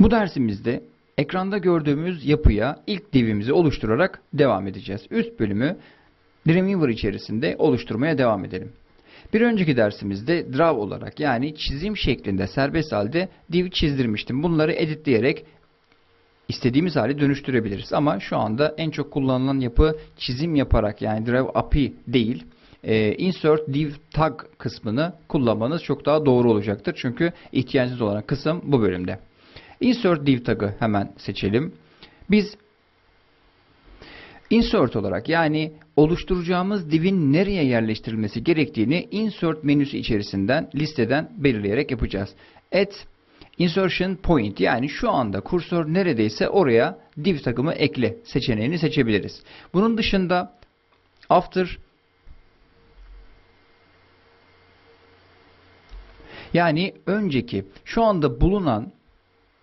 Bu dersimizde ekranda gördüğümüz yapıya ilk divimizi oluşturarak devam edeceğiz. Üst bölümü Dreamweaver içerisinde oluşturmaya devam edelim. Bir önceki dersimizde draw olarak yani çizim şeklinde serbest halde div çizdirmiştim. Bunları editleyerek istediğimiz hale dönüştürebiliriz. Ama şu anda en çok kullanılan yapı çizim yaparak yani draw API değil. e, insert div tag kısmını kullanmanız çok daha doğru olacaktır. Çünkü ihtiyacınız olan kısım bu bölümde. Insert div tag'ı hemen seçelim. Biz insert olarak yani oluşturacağımız divin nereye yerleştirilmesi gerektiğini insert menüsü içerisinden listeden belirleyerek yapacağız. Add insertion point yani şu anda kursör neredeyse oraya div tagımı ekle seçeneğini seçebiliriz. Bunun dışında after yani önceki şu anda bulunan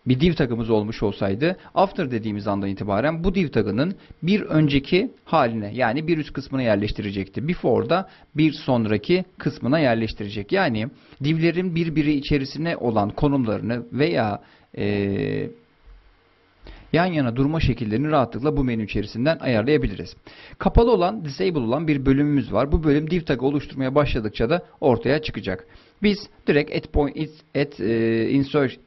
bir div tagımız olmuş olsaydı after dediğimiz andan itibaren bu div tagının bir önceki haline yani bir üst kısmına yerleştirecekti. Before da bir sonraki kısmına yerleştirecek. Yani divlerin birbiri içerisine olan konumlarını veya eee yan yana durma şekillerini rahatlıkla bu menü içerisinden ayarlayabiliriz. Kapalı olan, disable olan bir bölümümüz var. Bu bölüm div tagı oluşturmaya başladıkça da ortaya çıkacak. Biz direkt at point at e, insert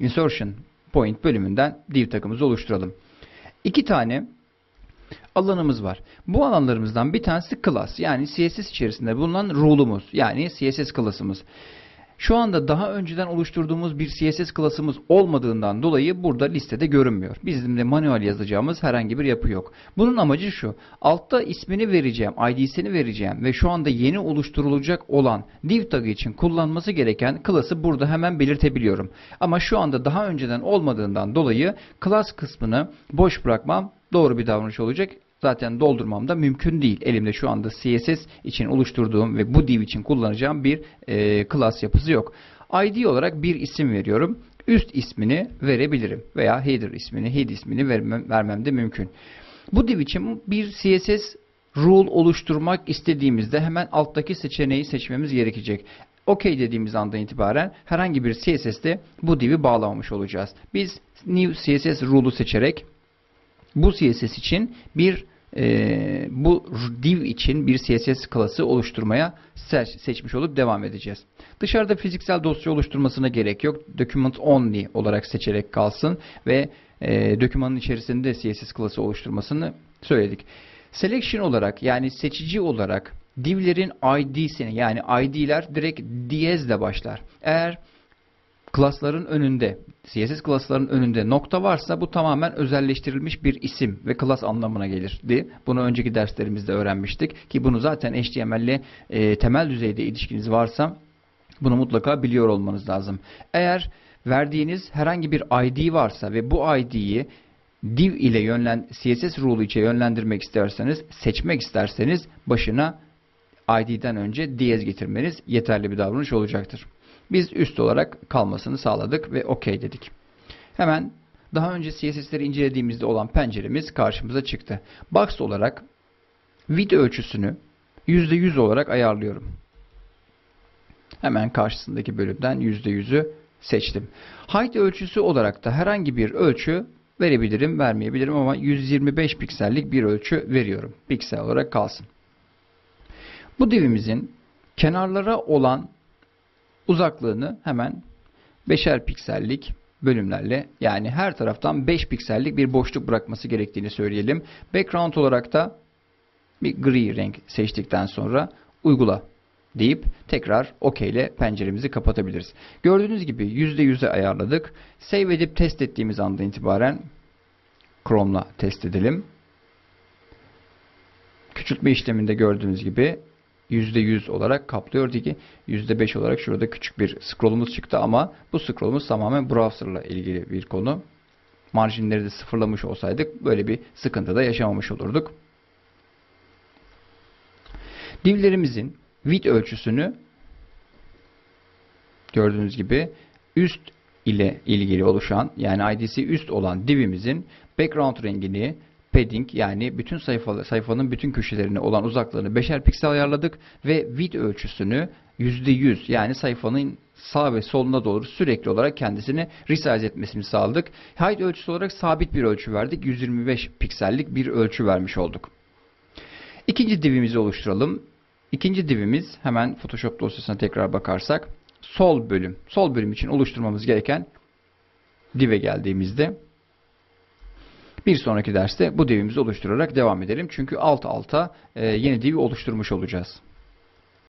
insertion point bölümünden div tagımızı oluşturalım. İki tane alanımız var. Bu alanlarımızdan bir tanesi class yani CSS içerisinde bulunan rule'umuz yani CSS class'ımız. Şu anda daha önceden oluşturduğumuz bir CSS klasımız olmadığından dolayı burada listede görünmüyor. Bizim de manuel yazacağımız herhangi bir yapı yok. Bunun amacı şu. Altta ismini vereceğim, ID'sini vereceğim ve şu anda yeni oluşturulacak olan div tagı için kullanması gereken klası burada hemen belirtebiliyorum. Ama şu anda daha önceden olmadığından dolayı class kısmını boş bırakmam doğru bir davranış olacak zaten doldurmam da mümkün değil. Elimde şu anda CSS için oluşturduğum ve bu div için kullanacağım bir e, class yapısı yok. ID olarak bir isim veriyorum. Üst ismini verebilirim veya header ismini, head ismini vermem, vermem de mümkün. Bu div için bir CSS rule oluşturmak istediğimizde hemen alttaki seçeneği seçmemiz gerekecek. OK dediğimiz andan itibaren herhangi bir CSS'de bu div'i bağlamamış olacağız. Biz New CSS Rule'u seçerek bu CSS için bir e, bu div için bir CSS klası oluşturmaya seç, seçmiş olup devam edeceğiz. Dışarıda fiziksel dosya oluşturmasına gerek yok. Document only olarak seçerek kalsın ve e, dokümanın içerisinde CSS klası oluşturmasını söyledik. Selection olarak yani seçici olarak divlerin ID'sini yani ID'ler direkt diyez ile başlar. Eğer klasların önünde, CSS klasların önünde nokta varsa bu tamamen özelleştirilmiş bir isim ve klas anlamına gelirdi. Bunu önceki derslerimizde öğrenmiştik ki bunu zaten HTML ile e, temel düzeyde ilişkiniz varsa bunu mutlaka biliyor olmanız lazım. Eğer verdiğiniz herhangi bir ID varsa ve bu ID'yi div ile yönlen CSS rule içe yönlendirmek isterseniz, seçmek isterseniz başına ID'den önce diyez getirmeniz yeterli bir davranış olacaktır. Biz üst olarak kalmasını sağladık ve OK dedik. Hemen daha önce CSS'leri incelediğimizde olan penceremiz karşımıza çıktı. Box olarak width ölçüsünü %100 olarak ayarlıyorum. Hemen karşısındaki bölümden %100'ü seçtim. Height ölçüsü olarak da herhangi bir ölçü verebilirim, vermeyebilirim ama 125 piksellik bir ölçü veriyorum. Piksel olarak kalsın. Bu divimizin kenarlara olan uzaklığını hemen 5'er piksellik bölümlerle yani her taraftan 5 piksellik bir boşluk bırakması gerektiğini söyleyelim. Background olarak da bir gri renk seçtikten sonra uygula deyip tekrar OK ile penceremizi kapatabiliriz. Gördüğünüz gibi %100'e ayarladık. Save edip test ettiğimiz andan itibaren Chrome'la test edelim. Küçültme işleminde gördüğünüz gibi %100 olarak kaplıyor ki %5 olarak şurada küçük bir scrollumuz çıktı ama bu scrollumuz tamamen browserla ilgili bir konu. Marjinleri de sıfırlamış olsaydık böyle bir sıkıntı da yaşamamış olurduk. Divlerimizin width ölçüsünü gördüğünüz gibi üst ile ilgili oluşan yani ID'si üst olan divimizin background rengini padding yani bütün sayfa, sayfanın bütün köşelerine olan uzaklığını 5'er piksel ayarladık ve width ölçüsünü %100 yani sayfanın sağ ve soluna doğru sürekli olarak kendisini resize etmesini sağladık. Height ölçüsü olarak sabit bir ölçü verdik. 125 piksellik bir ölçü vermiş olduk. İkinci divimizi oluşturalım. İkinci divimiz hemen Photoshop dosyasına tekrar bakarsak sol bölüm. Sol bölüm için oluşturmamız gereken dive geldiğimizde bir sonraki derste bu divimizi oluşturarak devam edelim. Çünkü alt alta e, yeni divi oluşturmuş olacağız.